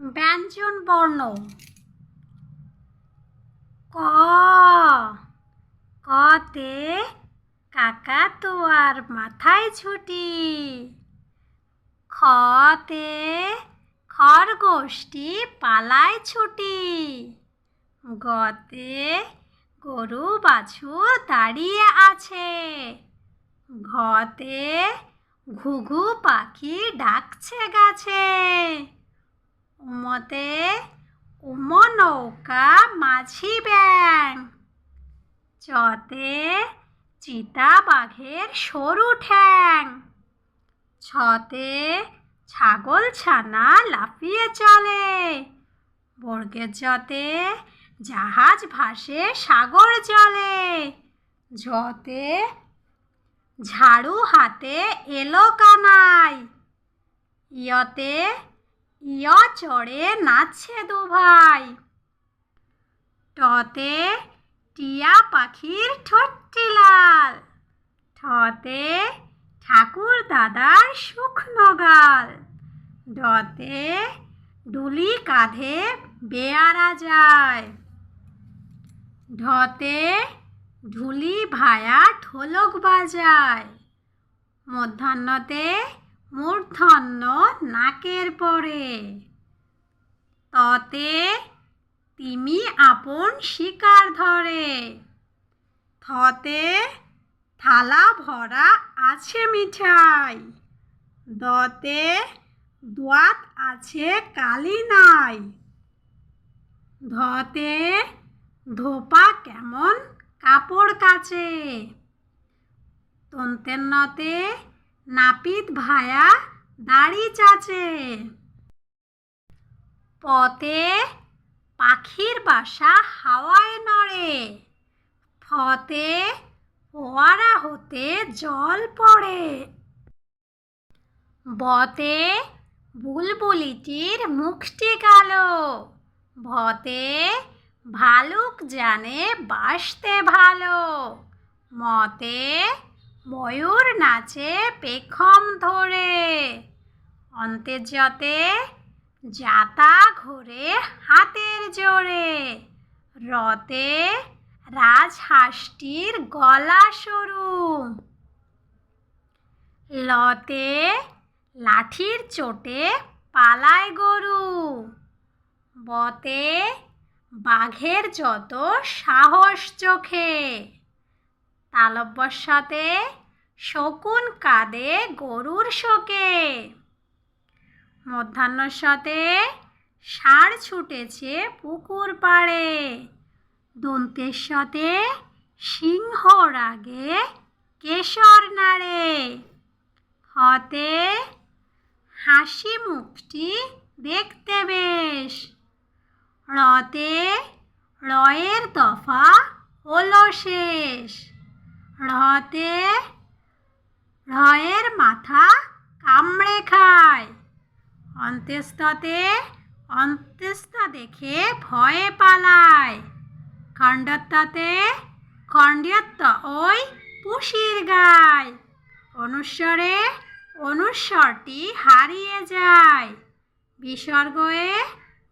ব্যঞ্জন বর্ণ। ক। কতে কাকাতুয়ার মাথায় ছুটি। খতে খরগোষ্ঠী পালায় ছুটি। গতে গরু বাছুর দাঁড়িয়ে আছে। ঘতে ঘুঘু পাখি ডাকছে গাছে। উমতে উম নৌকা মাঝি ব্যাং চতে চিতা বাঘের সরু ঠ্যাং। ছতে ছাগল ছানা লাফিয়ে চলে। বর্গের জতে জাহাজ ভাসে সাগর জলে। জতে ঝাড়ু হাতে এলো কানাই। ইয়তে ইয় চড়ে নাচছে দু ভাই। টতে টিয়া পাখির ঠোঁটটি লাল। ঠতে ঠাকুর দাদার শুকনো গাল ডতে ডুলি কাঁধে বেয়ারা যায়। ঢতে ঢুলি ভায়া ঢোলক বাজায়। মধ্যাহ্নতে মূর্ধন্য নাকের পরে। ততে তিমি আপন শিকার ধরে। থতে থালা ভরা আছে মিঠাই। দতে দোয়াত আছে কালি নাই। ধতে ধোপা কেমন কাপড় কাচে। তন্তের নতে নাপিত ভায়া দাড়ি চাচে। পতে পাখির বাসা হাওয়ায় নড়ে। ফতে ফোয়ারা হতে জল পড়ে। বতে বুলবুলিটির মুখটি কালো। ভতে ভালুক জানে বাসতে ভালো। মতে ময়ূর নাচে পেখম ধরে। অন্তেজতে যাতা ঘোরে হাতের জোরে। রতে রাজহাঁসটির গলা সরু লতে লাঠির চোটে পালায় গরু। বতে বাঘের যত সাহস চোখে। তালব্যস্যাতে শকুন কাঁদে গরুর শোকে। মধ্যাহ্নস্বতে ষাঁড় ছুটেছে পুকুর পাড়ে। দন্তের সাথে সিংহ রাগে কেশর নাড়ে। হতে হাসি মুখটি দেখতে বেশ। রতে রয়ের দফা হলো শেষ। রতে রয়ের মাথা অন্ত্যেস্ততে অন্ত্যেস্তা দেখে ভয়ে পালায়। খণ্ডত্বতে খণ্ড্যত্ব ওই পুষির গায়। অনুস্বরে অনুস্বরটি হারিয়ে যায়। বিসর্গয়ে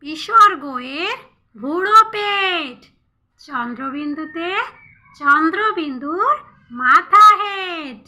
বিসর্গয়ের ভুড়ো পেট। চন্দ্রবিন্দুতে চন্দ্রবিন্দুর মাথা হেড